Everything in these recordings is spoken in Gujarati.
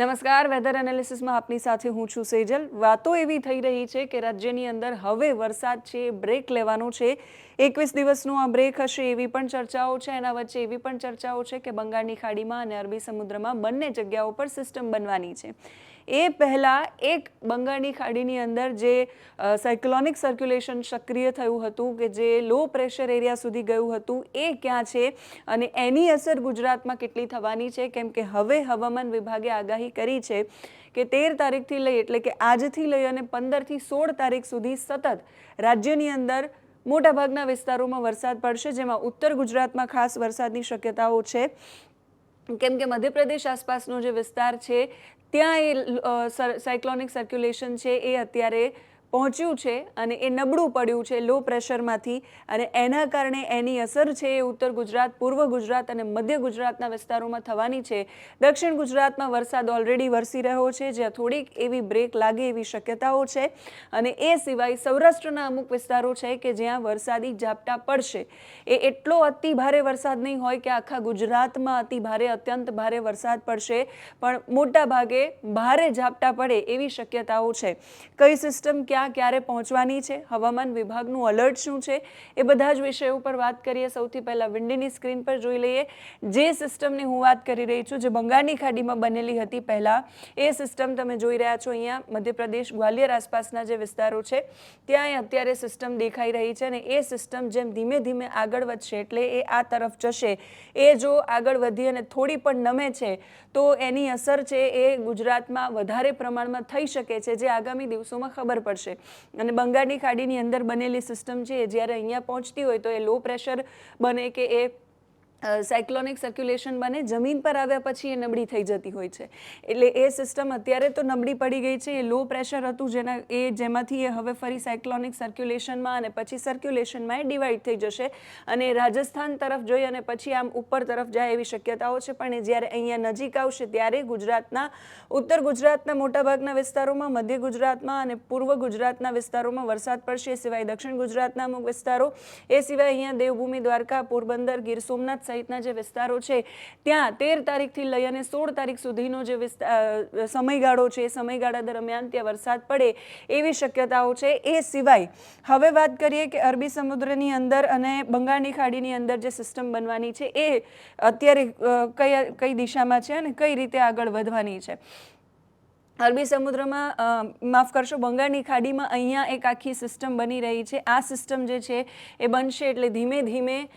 નમસ્કાર. વેધર એનાલિસિસમાં આપની સાથે હું છું સેજલ. વાતો એવી થઈ રહી છે કે રાજ્યની અંદર હવે વરસાદ છે બ્રેક લેવાનો છે. એકવીસ દિવસનો આ બ્રેક હશે એવી પણ ચર્ચાઓ છે. એના વચ્ચે એવી પણ ચર્ચાઓ છે કે બંગાળની ખાડીમાં અને અરબી સમુદ્રમાં બંને જગ્યાઓ પર સિસ્ટમ બનવાની છે. એ પહેલાં એક બંગાળની ખાડીની અંદર જે સાયક્લોનિક સર્ક્યુલેશન સક્રિય થયું હતું કે જે લો પ્રેશર એરિયા સુધી ગયું હતું, એ ક્યાં છે? અને એની અસર ગુજરાતમાં કેટલી થવાની છે? કેમ કે હવે હવામાન વિભાગે આગાહી કરી છે કે તેર તારીખથી લઈ એટલે કે આજથી લઈ અને પંદરથી સોળ તારીખ સુધી સતત રાજ્યની અંદર મોટાભાગના વિસ્તારોમાં વરસાદ પડશે, જેમાં ઉત્તર ગુજરાતમાં ખાસ વરસાદની શક્યતાઓ છે. કેમ કે મધ્યપ્રદેશ આસપાસનો જે વિસ્તાર છે ત્યાં એ સાયક્લોનિક સર્ક્યુલેશન છે એ અત્યારે પહોંચ્યું છે અને એ નબળું પડ્યું છે લો પ્રેશરમાંથી અને એના કારણે એની અસર છે એ ઉત્તર ગુજરાત, પૂર્વ ગુજરાત અને મધ્ય ગુજરાતના વિસ્તારોમાં થવાની છે. દક્ષિણ ગુજરાતમાં વરસાદ ઓલરેડી વરસી રહ્યો છે, જ્યાં થોડીક એવી બ્રેક લાગે એવી શક્યતાઓ છે. અને એ સિવાય સૌરાષ્ટ્રના અમુક વિસ્તારો છે કે જ્યાં વરસાદી ઝાપટા પડશે. એ એટલો અતિ ભારે વરસાદ નહીં હોય કે આખા ગુજરાતમાં અતિ ભારે, અત્યંત ભારે વરસાદ પડશે. પણ મોટા ભાગે ભારે ઝાપટા પડે એવી શક્યતાઓ છે. કઈ સિસ્ટમ ક્યાં ક્યારે પહોંચવાની છે? હવામાન વિભાગનું અલર્ટ શું છે? એ બધા જ વિષયો ઉપર વાત કરીએ. સૌથી પહેલાં વિન્ડીની સ્ક્રીન પર જોઈ લઈએ. જે સિસ્ટમની હું વાત કરી રહી છું, જે બંગાળની ખાડીમાં બનેલી હતી પહેલાં, એ સિસ્ટમ તમે જોઈ રહ્યા છો અહીંયા. મધ્યપ્રદેશ, ગ્વાલિયર આસપાસના જે વિસ્તારો છે ત્યાં અત્યારે સિસ્ટમ દેખાઈ રહી છે અને એ સિસ્ટમ જેમ ધીમે ધીમે આગળ વધશે એટલે એ આ તરફ જશે. એ જો આગળ વધી અને થોડી પણ નમે છે, તો એની અસર છે એ ગુજરાતમાં વધારે પ્રમાણમાં થઈ શકે છે, જે આગામી દિવસોમાં ખબર પડશે. અને બંગાળની ખાડીની અંદર બનેલી સિસ્ટમ છે જ્યારે અહીંયા પહોંચતી હોય તો એ લો પ્રેશર બને કે એ સાયક્લોનિક સર્ક્યુલેશન બને, જમીન પર આવ્યા પછી એ નબળી થઈ જતી હોય છે. એટલે એ સિસ્ટમ અત્યારે તો નબળી પડી ગઈ છે. એ લો પ્રેશર હતું જેના, એ જેમાંથી એ હવે ફરી સાયક્લોનિક સર્ક્યુલેશનમાં અને પછી સર્ક્યુલેશનમાં એ ડિવાઈડ થઈ જશે. અને રાજસ્થાન તરફ જોઈ અને પછી આમ ઉપર તરફ જાય એવી શક્યતાઓ છે. પણ એ જ્યારે અહીંયા નજીક આવશે ત્યારે ગુજરાતના, ઉત્તર ગુજરાતના મોટાભાગના વિસ્તારોમાં, મધ્ય ગુજરાતમાં અને પૂર્વ ગુજરાતના વિસ્તારોમાં વરસાદ પડશે. એ સિવાય દક્ષિણ ગુજરાતના અમુક વિસ્તારો, એ સિવાય અહીંયા દેવભૂમિ દ્વારકા, પોરબંદર, ગીર સોમનાથ સહિતના જે વિસ્તારો છે, ત્યાં તેર તારીખથી લઈ અને સોળ તારીખ સુધીનો જે સમયગાળો છે, એ સમયગાળા દરમિયાન ત્યાં વરસાદ પડે એવી શક્યતાઓ છે. એ સિવાય હવે વાત કરીએ કે અરબી સમુદ્રની અંદર અને બંગાળની ખાડીની અંદર જે સિસ્ટમ બનવાની છે, એ અત્યારે કઈ કઈ દિશામાં છે અને કઈ રીતે આગળ વધવાની છે? અરબી સમુદ્રમાં માફ કરશો, બંગાળની ખાડીમાં અહીંયા એક આખી સિસ્ટમ બની રહી છે. આ સિસ્ટમ જે છે એ બનશે એટલે ધીમે ધીમે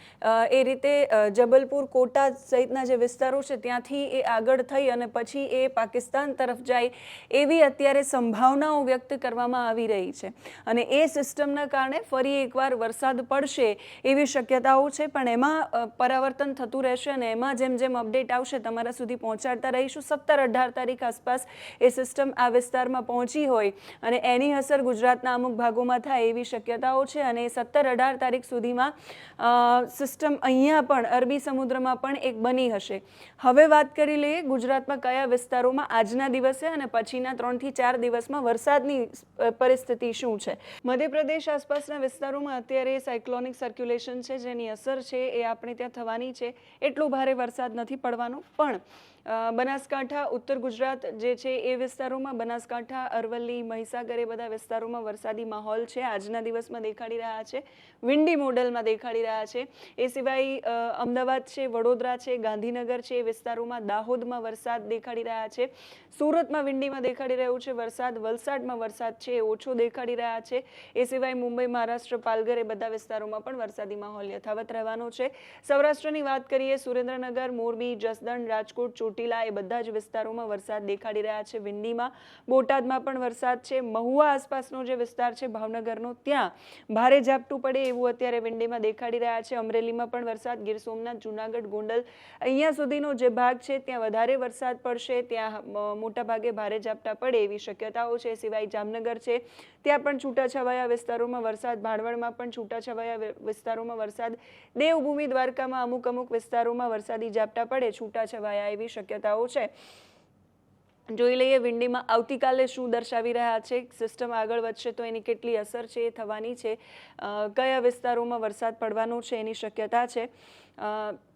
એ રીતે જબલપુર, કોટા સહિતના જે વિસ્તારો છે ત્યાંથી એ આગળ થઈ અને પછી એ પાકિસ્તાન તરફ જાય એવી અત્યારે સંભાવનાઓ વ્યક્ત કરવામાં આવી રહી છે. અને એ સિસ્ટમના કારણે ફરી એકવાર વરસાદ પડશે એવી શક્યતાઓ છે, પણ એમાં પરાવર્તન થતું રહેશે અને એમાં જેમ જેમ અપડેટ આવશે, તમારા સુધી પહોંચાડતા રહીશું. સત્તર અઢાર તારીખ આસપાસ એ સિસ્ટમ આ વિસ્તારમાં પહોંચી હોય અને એની અસર ગુજરાતના અમુક ભાગોમાં થાય એવી શક્યતાઓ છે અને સત્તર અઢાર તારીખ સુધીમાં સિસ્ટમ અહીંયા પણ અરબી સમુદ્રમાં પણ એક બની હશે. હવે વાત કરી લઈએ ગુજરાતમાં કયા વિસ્તારોમાં આજના દિવસે અને પછીના ત્રણથી ચાર દિવસમાં વરસાદની પરિસ્થિતિ શું છે? મધ્યપ્રદેશ આસપાસના વિસ્તારોમાં અત્યારે સાયક્લોનિક સર્ક્યુલેશન છે, જેની અસર છે એ આપણે ત્યાં થવાની છે. એટલો ભારે વરસાદ નથી પડવાનો, પણ બનાસકાંઠા, ઉત્તર ગુજરાત જે છે એ વિસ્તારોમાં બનાસકાંઠા, અરવલ્લી, મહીસાગર એ બધા વિસ્તારોમાં વરસાદી માહોલ છે. આજના દિવસમાં દેખાડી રહ્યા છે. વિન્ડી મોડલમાં દેખાડી રહ્યા છે. એ સિવાય અમદાવાદ છે, વડોદરા છે, ગાંધીનગર છે, એ વિસ્તારોમાં દાહોદમાં વરસાદ દેખાડી રહ્યા છે. સુરતમાં વિંડીમાં દેખાડી રહ્યું છે વરસાદ, વલસાડમાં વરસાદ છે, એ ઓછો દેખાડી રહ્યા છે. એ સિવાય મુંબઈ, મહારાષ્ટ્ર, પાલઘર એ બધા વિસ્તારોમાં પણ વરસાદી માહોલ યથાવત રહેવાનો છે. સૌરાષ્ટ્રની વાત કરીએ, સુરેન્દ્રનગર, મોરબી, જસદણ, રાજકોટ, ચોટીલા એ બધા જ વિસ્તારોમાં વરસાદ દેખાડી રહ્યા છે. વિંડીમાં બોટાદમાં પણ વરસાદ છે. મહુવા આસપાસનો જે વિસ્તાર છે, ભાવનગરનો, ત્યાં ભારે ઝાપટું પડે એવું અત્યારે વિંડીમાં દેખાડી રહ્યા છે. અમરેલીમાં પણ વરસાદ, ગીર સોમનાથ, જુનાગઢ, ગોંડલ, અહીંયા સુધીનો જે ભાગ છે, ત્યાં વધારે વરસાદ પડશે. ત્યાં મોટાભાગે ભારે ઝાપટા પડે એવી શક્યતાઓ છે. સિવાય જામનગર છે, ત્યાં પણ છૂટાછવાયા વિસ્તારોમાં વરસાદ, ભાણવડમાં પણ છૂટાછવાયા વિસ્તારોમાં વરસાદ. દેવભૂમિ દ્વારકામાં અમુક અમુક વિસ્તારોમાં વરસાદી ઝાપટા પડે, છૂટાછવાયા એવી શક્યતાઓ છે. જોઈ લઈએ વિંડીમાં આવતીકાલે શું દર્શાવી રહ્યા છે, સિસ્ટમ આગળ વધશે તો એની કેટલી અસર છે એ થવાની છે કયા વિસ્તારોમાં વરસાદ પડવાનો છે એની શક્યતા છે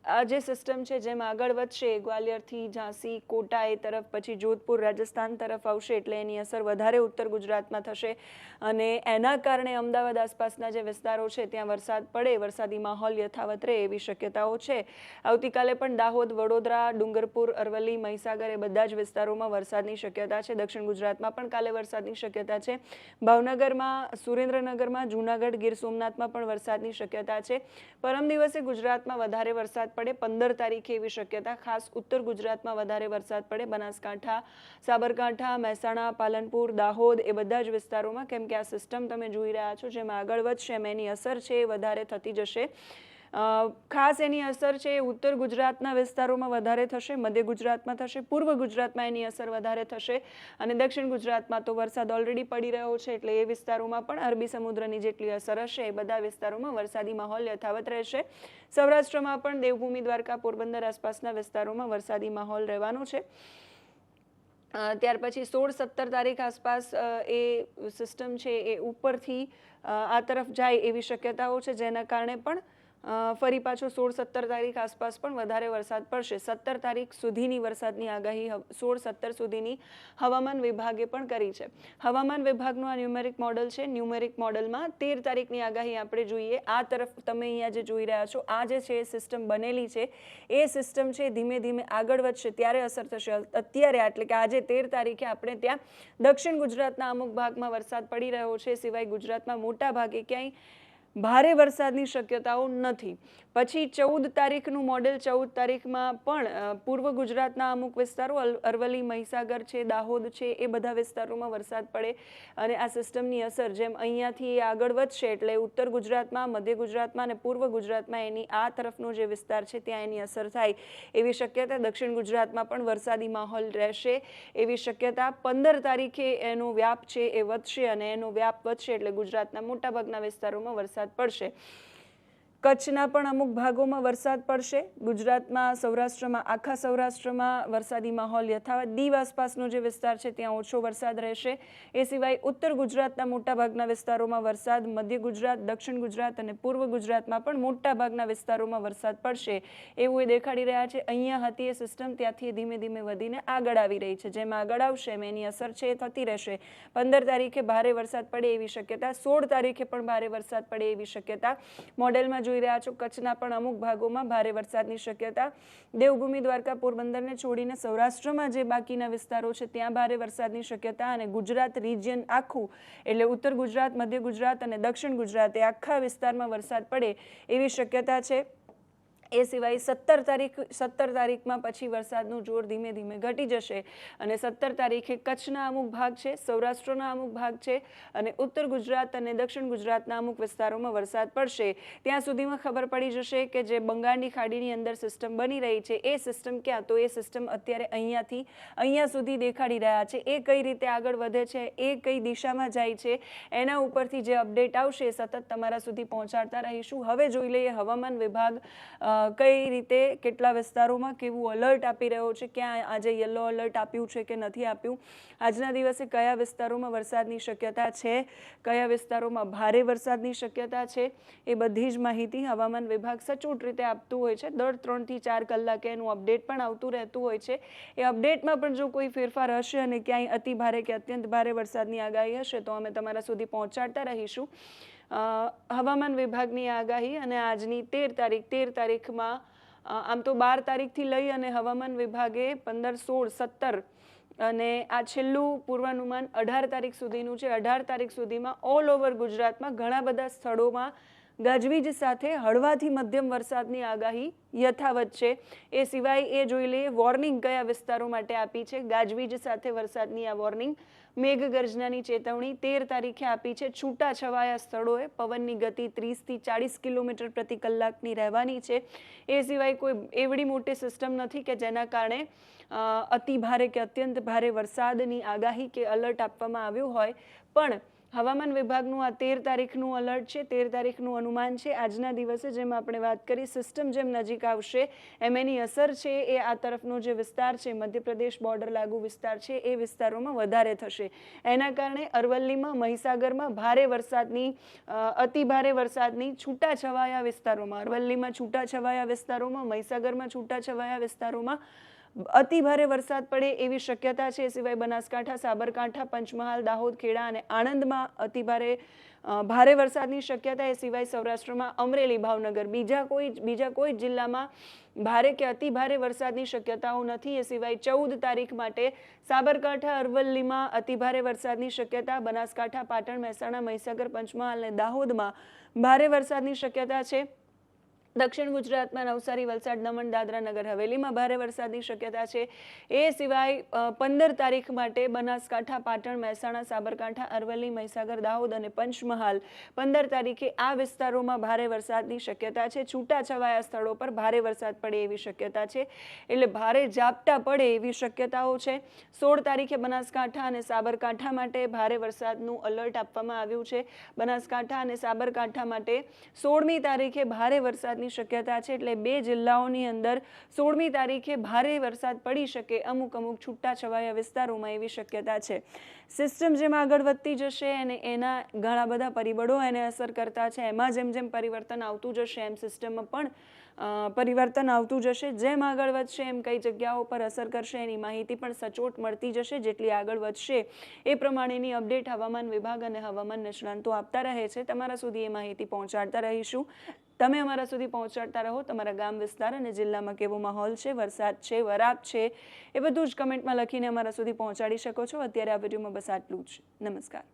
આ જે સિસ્ટમ છે, જેમ આગળ વધશે, ગ્વાલિયરથી ઝાંસી કોટા એ તરફ, પછી જોધપુર, રાજસ્થાન તરફ આવશે, એટલે એની અસર વધારે ઉત્તર ગુજરાતમાં થશે. અને એના કારણે અમદાવાદ આસપાસના જે વિસ્તારો છે, ત્યાં વરસાદ પડે, વરસાદી માહોલ યથાવત રહે એવી શક્યતાઓ છે. આવતીકાલે પણ દાહોદ, વડોદરા, ડુંગરપુર, અરવલ્લી, મહીસાગર એ બધા જ વિસ્તારોમાં વરસાદની શક્યતા છે. દક્ષિણ ગુજરાતમાં પણ કાલે વરસાદની શક્યતા છે. ભાવનગરમાં, સુરેન્દ્રનગરમાં, જૂનાગઢ, ગીર સોમનાથમાં પણ વરસાદની શક્યતા છે. પરમ દિવસે ગુજરાતમાં વધારે વરસાદ પડે. પંદર તારીખે એવી શક્યતા. ખાસ ઉત્તર ગુજરાતમાં વધારે વરસાદ પડે. બનાસકાંઠા, સાબરકાંઠા, મહેસાણા, પાલનપુર, દાહોદ એ બધા જ વિસ્તારોમાં. કેમ કે આ સિસ્ટમ તમે જોઈ રહ્યા છો, જેમાં આગળ વધશે, એમ એની અસર છે, એ વધારે થતી જશે. ખાસ એની અસર છે એ ઉત્તર ગુજરાતના વિસ્તારોમાં વધારે થશે, મધ્ય ગુજરાતમાં થશે, પૂર્વ ગુજરાતમાં એની અસર વધારે થશે અને દક્ષિણ ગુજરાતમાં તો વરસાદ ઓલરેડી પડી રહ્યો છે એટલે એ વિસ્તારોમાં પણ અરબી સમુદ્રની જેટલી અસર હશે એ બધા વિસ્તારોમાં વરસાદી માહોલ યથાવત રહેશે. સૌરાષ્ટ્રમાં પણ દેવભૂમિ, દ્વારકા, પોરબંદર આસપાસના વિસ્તારોમાં વરસાદી માહોલ રહેવાનો છે. ત્યાર પછી સોળ સત્તર તારીખ આસપાસ એ સિસ્ટમ છે એ ઉપરથી આ તરફ જાય એવી શક્યતાઓ છે જેના કારણે પણ ફરી પાછો સોળ સત્તર તારીખ આસપાસ પણ વધારે વરસાદ પડશે. સત્તર તારીખ સુધીની વરસાદની આગાહી સોળ સત્તર સુધીની હવામાન વિભાગે પણ કરી છે. હવામાન વિભાગનું આ ન્યુમેરિક મોડલ છે. ન્યુમેરિક મોડલમાં તેર તારીખની આગાહી આપણે જોઈએ. આ તરફ તમે અહીંયા જે જોઈ રહ્યા છો, આ જે છે એ સિસ્ટમ બનેલી છે. એ સિસ્ટમ છે ધીમે ધીમે આગળ વધશે. ત્યારે અસર થશે. અત્યારે એટલે કે આજે તેર તારીખે આપણે ત્યાં દક્ષિણ ગુજરાતના અમુક ભાગમાં વરસાદ પડી રહ્યો છે. સિવાય ગુજરાતમાં મોટા ભાગે ક્યાંય ભારે વરસાદની શક્યતાઓ નથી. પછી ચૌદ તારીખનું મોડેલ, ચૌદ તારીખમાં પણ પૂર્વ ગુજરાતના અમુક વિસ્તારો અરવલ્લી, મહીસાગર છે, દાહોદ છે, એ બધા વિસ્તારોમાં વરસાદ પડે અને આ સિસ્ટમની અસર જેમ અહીંયાથી આગળ વધશે એટલે ઉત્તર ગુજરાતમાં, મધ્ય ગુજરાતમાં અને પૂર્વ ગુજરાતમાં એની આ તરફનો જે વિસ્તાર છે ત્યાં એની અસર થાય. એવી શક્યતા દક્ષિણ ગુજરાતમાં પણ વરસાદી માહોલ રહેશે. એવી શક્યતા પંદર તારીખે એનો વ્યાપ છે એ વધશે અને એનો વ્યાપ વધશે એટલે ગુજરાતના મોટાભાગના વિસ્તારોમાં વરસાદ પડશે. કચ્છના પણ અમુક ભાગોમાં વરસાદ પડશે. ગુજરાતમાં, સૌરાષ્ટ્રમાં, આખા સૌરાષ્ટ્રમાં વરસાદી માહોલ યથાવત. દીવ આસપાસનો જે વિસ્તાર છે, ત્યાં ઓછો વરસાદ રહેશે. એ સિવાય ઉત્તર ગુજરાતના મોટાભાગના વિસ્તારોમાં વરસાદ, મધ્ય ગુજરાત, દક્ષિણ ગુજરાત અને પૂર્વ ગુજરાતમાં પણ મોટાભાગના વિસ્તારોમાં વરસાદ પડશે. એવું એ દેખાડી રહ્યા છે. અહીંયા હતી એ સિસ્ટમ ત્યાંથી ધીમે ધીમે વધીને આગળ આવી રહી છે. જેમાં આગળ આવશે, એમ એની અસર છે, એ થતી રહેશે. પંદર તારીખે ભારે વરસાદ પડે એવી શક્યતા, સોળ તારીખે પણ ભારે વરસાદ પડે એવી શક્યતા. મોડેલમાં જોઈ રહ્યા છો. કચ્છના પણ અમુક ભાગોમાં ભારે વરસાદની શક્યતા. દેવભૂમિ, દ્વારકા, પોરબંદરને છોડીને સૌરાષ્ટ્રમાં જે બાકીના વિસ્તારો છે, ત્યાં ભારે વરસાદની શક્યતા અને ગુજરાત રિજિયન આખું, એટલે ઉત્તર ગુજરાત, મધ્ય ગુજરાત અને દક્ષિણ ગુજરાત આખા વિસ્તારમાં વરસાદ પડે એવી શક્યતા છે. એ સિવાય સત્તર તારીખ, સત્તર તારીખમાં પછી વરસાદનું જોર ધીમે ધીમે ઘટી જશે અને સત્તર તારીખે કચ્છના અમુક ભાગ છે, સૌરાષ્ટ્રના અમુક ભાગ છે અને ઉત્તર ગુજરાત અને દક્ષિણ ગુજરાતના અમુક વિસ્તારોમાં વરસાદ પડશે. ત્યાં સુધીમાં ખબર પડી જશે કે જે બંગાળની ખાડીની અંદર સિસ્ટમ બની રહી છે, એ સિસ્ટમ ક્યાં? તો એ સિસ્ટમ અત્યારે અહીંયાથી અહીંયા સુધી દેખાડી રહ્યા છે. એ કઈ રીતે આગળ વધે છે, એ કઈ દિશામાં જાય છે, એના ઉપરથી જે અપડેટ આવશે એ સતત તમારા સુધી પહોંચાડતા રહીશું. હવે જોઈ લઈએ હવામાન વિભાગ કઈ રીતે કેટલા વિસ્તારોમાં કેવું અલર્ટ આપી રહ્યો છે, ક્યાં આજે યલો અલર્ટ આપ્યું છે કે નથી આપ્યું, આજના દિવસે કયા વિસ્તારોમાં વરસાદની શક્યતા છે, કયા વિસ્તારોમાં ભારે વરસાદની શક્યતા છે, એ બધી જ માહિતી હવામાન વિભાગ સચોટ રીતે આપતું હોય છે. દર ત્રણથી ચાર કલાકે એનું અપડેટ પણ આવતું રહેતું હોય છે. એ અપડેટમાં પણ જો કોઈ ફેરફાર હશે અને ક્યાંય અતિ ભારે કે અત્યંત ભારે વરસાદની આગાહી હશે, તો અમે તમારા સુધી પહોંચાડતા રહીશું. હવામાન વિભાગની આગાહી અને આજની તેર તારીખ, તેર તારીખમાં આમ તો બાર તારીખથી લઈ અને હવામાન વિભાગે પંદર, સોળ, સત્તર અને આ છેલ્લું પૂર્વાનુમાન અઢાર તારીખ સુધીનું છે. અઢાર તારીખ સુધીમાં ઓલ ઓવર ગુજરાતમાં ઘણા બધા સ્થળોમાં ગાજવીજ સાથે હળવાથી મધ્યમ વરસાદની આગાહી યથાવત છે. એ સિવાય એ જોઈ લઈએ, વોર્નિંગ કયા વિસ્તારો માટે આપી છે? ગાજવીજ સાથે વરસાદની આ વોર્નિંગ મેઘગર્જનાની ચેતવણી તેર તારીખે આપી છે. છૂટા છવાયા સ્થળોએ પવનની ગતિ ત્રીસથી ચાળીસ કિલોમીટર પ્રતિ કલાકની રહેવાની છે. એ સિવાય કોઈ એવડી મોટી સિસ્ટમ નથી કે જેના કારણે અતિ ભારે કે અત્યંત ભારે વરસાદની આગાહી કે અલર્ટ આપવામાં આવ્યું હોય. પણ હવામાન વિભાગનું આ તેર તારીખનું અલર્ટ છે, તેર તારીખનું અનુમાન છે. આજના દિવસે જેમ આપણે વાત કરી સિસ્ટમ જેમ નજીક આવશે એમ એની અસર છે એ આ તરફનો જે વિસ્તાર છે, મધ્યપ્રદેશ બોર્ડર લાગુ વિસ્તાર છે, એ વિસ્તારોમાં વધારે થશે. એના કારણે અરવલ્લીમાં, મહીસાગરમાં ભારે વરસાદની અતિ ભારે વરસાદની છૂટાછવાયા વિસ્તારોમાં, અરવલ્લીમાં છૂટાછવાયા વિસ્તારોમાં, મહીસાગરમાં છૂટાછવાયા વિસ્તારોમાં અતિ ભારે વરસાદ પડે એવી શક્યતા છે. એ સિવાય બનાસકાંઠા, સાબરકાંઠા, પંચમહાલ, દાહોદ, ખેડા અને આણંદમાં અતિ ભારે ભારે વરસાદની શક્યતા એ સિવાય સૌરાષ્ટ્રમાં અમરેલી, ભાવનગર બીજા કોઈ બીજા કોઈ જિલ્લામાં ભારે કે અતિ ભારે વરસાદની શક્યતાઓ નથી. એ સિવાય ચૌદ તારીખ માટે સાબરકાંઠા, અરવલ્લીમાં અતિ ભારે વરસાદની શક્યતા, બનાસકાંઠા, પાટણ, મહેસાણા, મહીસાગર, પંચમહાલ અને દાહોદમાં ભારે વરસાદની શક્યતા છે. દક્ષિણ ગુજરાતમાં નવસારી, વલસાડ, દમણ, દાદરા નગર હવેલીમાં ભારે વરસાદની શક્યતા છે. એ સિવાય પંદર તારીખ માટે બનાસકાંઠા, પાટણ, મહેસાણા, સાબરકાંઠા, અરવલ્લી, મહીસાગર, દાહોદ અને પંચમહાલ પંદર તારીખે આ વિસ્તારોમાં ભારે વરસાદની શક્યતા છે. છૂટાછવાયા સ્થળો પર ભારે વરસાદ પડે એવી શક્યતા છે. એટલે ભારે ઝાપટા પડે એવી શક્યતાઓ છે. સોળ તારીખે બનાસકાંઠા અને સાબરકાંઠા માટે ભારે વરસાદનું અલર્ટ આપવામાં આવ્યું છે. બનાસકાંઠા અને સાબરકાંઠા માટે સોળમી તારીખે ભારે વરસાદની શક્યતા છે એટલે બે જિલ્લાઓની અંદર સોળમી તારીખે ભારે વરસાદ પડી શકે અમુક અમુક છૂટાછવાયા વિસ્તારોમાં એવી શક્યતા છે. સિસ્ટમ જેમ આગળ વધતી જશે અને એના ઘણા બધા પરિબળો એને અસર કરતા છે. એમાં જેમ જેમ પરિવર્તન આવતું જશે, એમ સિસ્ટમમાં પણ પરિવર્તન આવતું જશે. જેમ આગળ વધશે, એમ કઈ જગ્યાઓ પર અસર કરશે, એની માહિતી પણ સચોટ મળતી જશે. જેટલી આગળ વધશે, એ પ્રમાણેની અપડેટ હવામાન વિભાગ અને હવામાન નિષ્ણાંતો આપતા રહે છે. તમારા સુધી એ માહિતી પહોંચાડતા રહીશું. તમે અમારા સુધી પહોંચાડતા રહો. તમારા ગામ વિસ્તાર અને જિલ્લામાં કેવો માહોલ છે? વરસાદ છે, વરાપ છે? એ બધું જ કમેન્ટમાં લખીને અમારા સુધી પહોંચાડી શકો છો. અત્યારે આ વિડીયોમાં બસ આટલું જ. નમસ્કાર.